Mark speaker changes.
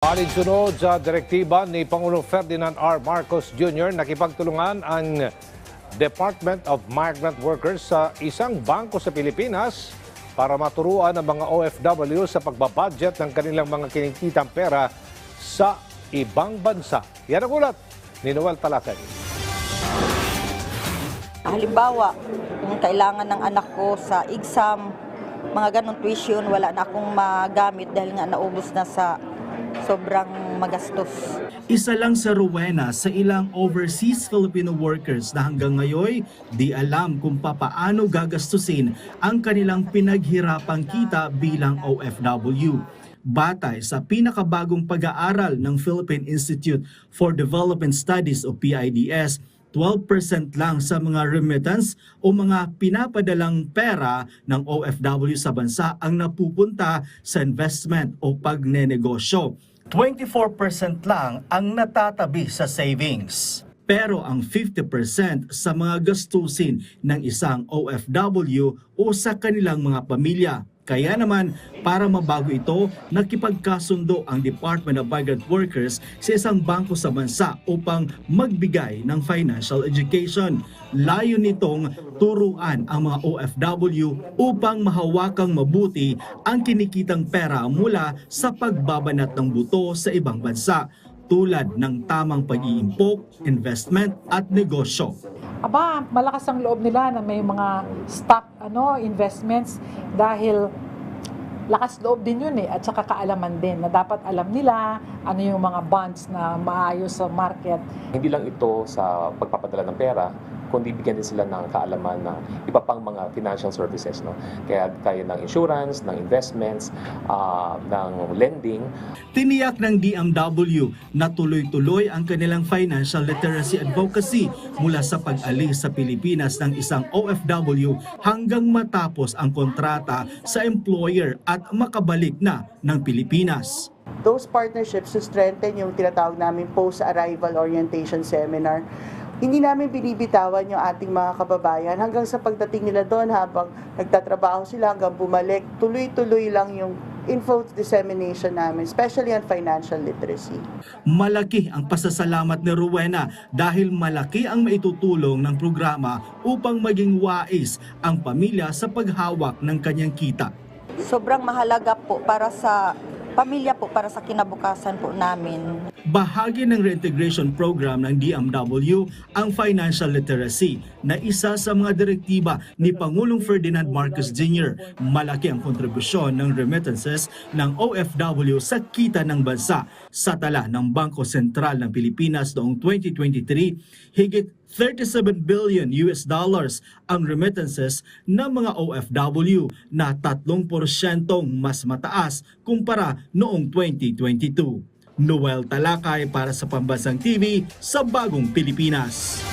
Speaker 1: Alinsunod sa direktiba ni Pangulong Ferdinand R. Marcos Jr. nakipagtulungan ang Department of Migrant Workers sa isang bangko sa Pilipinas para maturuan ang mga OFW sa pagbabudget ng kanilang mga kinikitang pera sa ibang bansa. Yan ang ulat ni Noel Talakay.
Speaker 2: Halimbawa, kung kailangan ng anak ko sa exam, mga ganong tuition, wala na akong magamit dahil nga naubos na sa sobrang magastos.
Speaker 3: Isa lang sa Rowena sa ilang overseas Filipino workers na hanggang ngayon di alam kung papaano gagastusin ang kanilang pinaghirapang kita bilang OFW. Batay sa pinakabagong pag-aaral ng Philippine Institute for Development Studies o PIDS, 12% lang sa mga remittance o mga pinapadalang pera ng OFW sa bansa ang napupunta sa investment o pagnenegosyo. 24% lang ang natatabi sa savings. Pero ang 50% sa mga gastusin ng isang OFW o sa kanilang mga pamilya. Kaya naman, para mabago ito, nakipagkasundo ang Department of Migrant Workers sa isang bangko sa bansa upang magbigay ng financial education. Layo nitong turuan ang mga OFW upang mahawakang mabuti ang kinikitang pera mula sa pagbabanat ng buto sa ibang bansa tulad ng tamang pag-iimpok, investment at negosyo.
Speaker 4: Aba, malakas ang loob nila na may mga stock ano, investments dahil lakas loob din yun eh at saka kaalaman din na dapat alam nila ano yung mga bonds na maayos sa market.
Speaker 5: Hindi lang ito sa pagpapadala ng pera, kundi bigyan din sila ng kaalaman ng iba pang mga financial services. No? Kaya kaya ng insurance, ng investments, ah, ng lending,
Speaker 3: Tiniyak ng DMW na tuloy-tuloy ang kanilang financial literacy advocacy mula sa pag-alis sa Pilipinas ng isang OFW hanggang matapos ang kontrata sa employer at makabalik na ng Pilipinas.
Speaker 6: those partnerships to strengthen yung tinatawag namin post-arrival orientation seminar. Hindi namin binibitawan yung ating mga kababayan hanggang sa pagdating nila doon habang nagtatrabaho sila hanggang bumalik. Tuloy-tuloy lang yung info dissemination namin, especially on financial literacy.
Speaker 3: Malaki ang pasasalamat ni Rowena dahil malaki ang maitutulong ng programa upang maging wais ang pamilya sa paghawak ng kanyang kita.
Speaker 2: Sobrang mahalaga po para sa pamilya po, para sa kinabukasan po namin.
Speaker 3: Bahagi ng reintegration program ng DMW ang financial literacy na isa sa mga direktiba ni Pangulong Ferdinand Marcos Jr. Malaki ang kontribusyon ng remittances ng OFW sa kita ng bansa. Sa tala ng Bangko Sentral ng Pilipinas noong 2023, higit 37 billion US dollars ang remittances ng mga OFW na 3% mas mataas kumpara noong 2022. Noel Talakay para sa Pambansang TV sa Bagong Pilipinas.